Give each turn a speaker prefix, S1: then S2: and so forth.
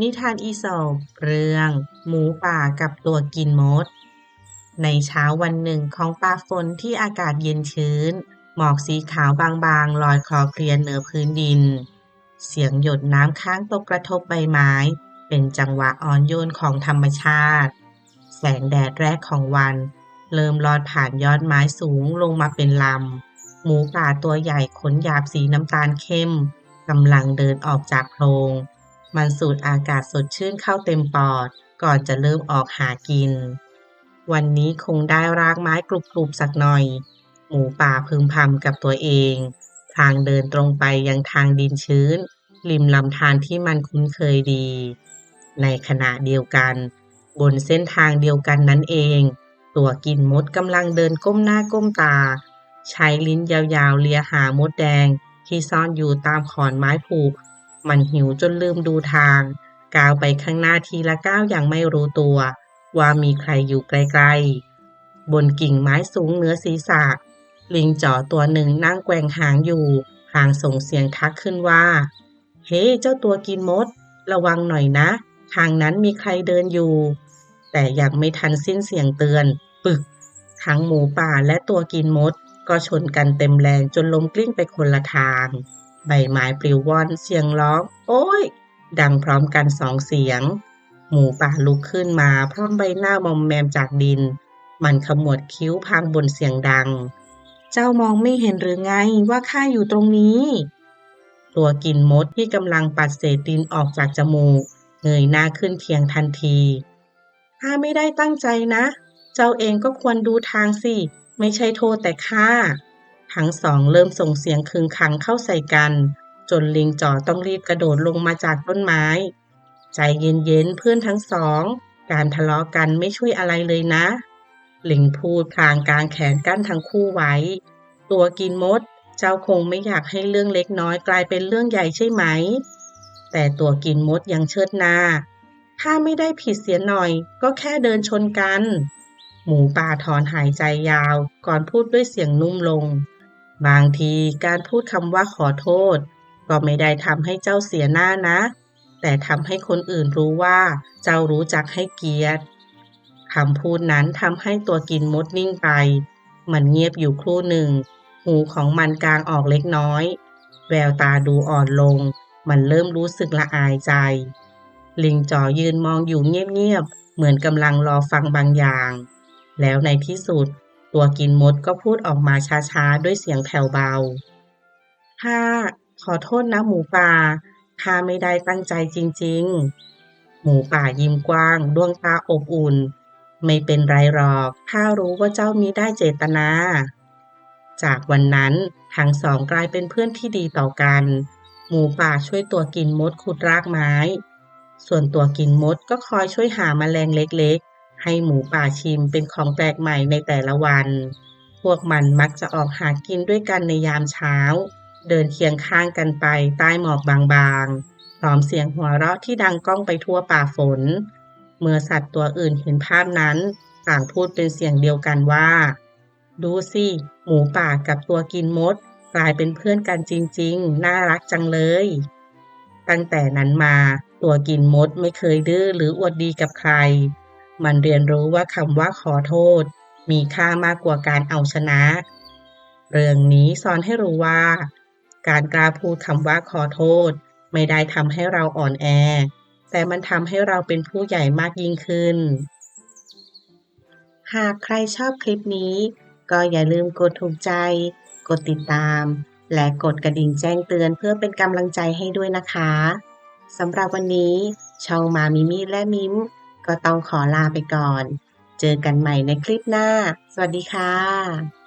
S1: นิทานอีสอปเรื่อง หมูป่ากับตัวกินมด ในเช้าวันหนึ่งของป่าฝนที่อากาศเย็นชื้น หมอกสีขาวบางๆ ลอยคลอเคลียนเหนือพื้นดิน เสียงหยดน้ำค้างตกกระทบใบไม้ เป็นจังหวะอ่อนโยนของธรรมชาติ แสงแดดแรกของวัน เริ่มลอดผ่านยอดไม้สูงลงมาเป็นลำ หมูป่าตัวใหญ่ขนหยาบสีน้ำตาลเข้มกำลังเดินออกจากโพรง มันสูดอากาศสดชื่นเข้าเต็มปอด ก่อนจะเริ่มออกหากิน วันนี้คงได้รากไม้กรุบๆสักหน่อย หมูป่าพึมพำกับตัวเอง ทางเดินตรงไปยังทางดินชื้น ริมลำธารที่มันคุ้นเคยดี ในขณะเดียวกัน บนเส้นทางเดียวกันนั้นเอง ตัวกินมดกำลังเดินก้มหน้าก้มตา ใช้ลิ้นยาวๆเลียหามดแดงที่ซ่อนอยู่ตามขอนไม้ผูก มันหิวจนลืมดูทาง ก้าวไปข้างหน้าทีละก้าวอย่างไม่รู้ตัว ว่ามีใครอยู่ใกลๆ บนกิ่งไม้สูงเหนือศีรษะ ลิงจ๋อตัวหนึ่งนั่งแกว่งหางอยู่พลางส่งเสียงทักขึ้นว่า เฮ้เจ้าตัวกินมด ระวังหน่อยนะ ทางนั้นมีใครเดินอยู่ แต่ยังไม่ทันสิ้นเสียงเตือน ปึก ทั้งหมูป่าและตัวกินมด ก็ชนกันเต็มแรงจนล้มกลิ้งไปคนละทาง ใบไม้ปลิวว่อนเสียงร้อง โอ้ย ดังพร้อมกันสองเสียง หมูป่าลุกขึ้นมาพร้อมใบหน้ามอมแมมจากดิน มันขมวดคิ้วพางบนเสียงดัง เจ้ามองไม่เห็นหรือไงว่าข้าอยู่ตรงนี้ ตัวกินมดที่กำลังปัดเศษดินออกจากจมูกเงยหน้าขึ้นเพียงทันทีข้าไม่ได้ตั้งใจนะ เจ้าเองก็ควรดูทางสิ ไม่ใช่โทษแต่ข้า ทั้งสองเริ่มส่งเสียงคึงขังเข้าใส่กัน จนลิงจ๋อต้องรีบกระโดดลงมาจากต้นไม้ ใจเย็นๆเพื่อนทั้งสอง การทะเลาะกันไม่ช่วยอะไรเลยนะ ลิงพูดพลางกลางแขนกั้นทั้งคู่ไว้ ตัวกินมด เจ้าคงไม่อยากให้เรื่องเล็กน้อยกลายเป็นเรื่องใหญ่ใช่ไหม แต่ตัวกินมดยังเชิดหน้า ถ้าไม่ได้ผิดเสียหน่อย ก็แค่เดินชนกันหมูป่าถอนหายใจยาวก่อนพูดด้วยเสียงนุ่มลง บางทีการพูดคำว่าขอโทษ ก็ไม่ได้ทำให้เจ้าเสียหน้านะ แต่ทำให้คนอื่นรู้ว่าเจ้ารู้จักให้เกียรติคำพูดนั้นทำให้ตัวกินมดนิ่งไป มันเงียบอยู่ครู่หนึ่ง หูของมันกลางออกเล็กน้อย แววตาดูอ่อนลง มันเริ่มรู้สึกละอายใจ ลิงจ๋อยืนมองอยู่เงียบๆ เหมือนกำลังรอฟังบางอย่าง แล้วในที่สุด ตัวกินมดก็พูดออกมาช้าๆ ด้วยเสียงแผ่วเบา ข้าขอโทษนะหมูป่า ข้าไม่ได้ตั้งใจจริงๆ หมูป่ายิ้มกว้าง ดวงตาอบอุ่น ไม่เป็นไรหรอก ข้ารู้ว่าเจ้ามีได้เจตนา จากวันนั้นทั้งสองกลายเป็นเพื่อนที่ดีต่อกัน หมูป่าช่วยตัวกินมดขุดรากไม้ ส่วนตัวกินมดก็คอยช่วยหาแมลงเล็กๆ ให้หมูป่าชิมเป็นของแปลกใหม่ในแต่ละวัน พวกมันมักจะออกหากินด้วยกันในยามเช้า เดินเคียงข้างกันไปใต้หมอกบางๆ พร้อมเสียงหัวเราะที่ดังก้องไปทั่วป่าฝน เมื่อสัตว์ตัวอื่นเห็นภาพนั้น ต่างพูดเป็นเสียงเดียวกันว่า ดูสิ หมูป่ากับตัวกินมด กลายเป็นเพื่อนกันจริงๆ น่ารักจังเลย ตั้งแต่นั้นมา ตัวกินมดไม่เคยดื้อหรืออวดดีกับใคร มันเรียนรู้ว่าคำว่าขอโทษ มีค่ามากกว่าการเอาชนะ เรื่องนี้สอนให้รู้ว่า การกล้าพูดคำว่าขอโทษ ไม่ได้ทำให้เราอ่อนแอ แต่มันทำให้เราเป็นผู้ใหญ่มากยิ่งขึ้น หากใครชอบคลิปนี้ ก็อย่าลืมกดถูกใจ กดติดตาม และกดกระดิ่งแจ้งเตือนเพื่อเป็นกำลังใจให้ด้วยนะคะสำหรับวันนี้ช่องมามิมิและมิม ก็ต้องขอลาไปก่อน เจอกันใหม่ในคลิปหน้า สวัสดีค่ะ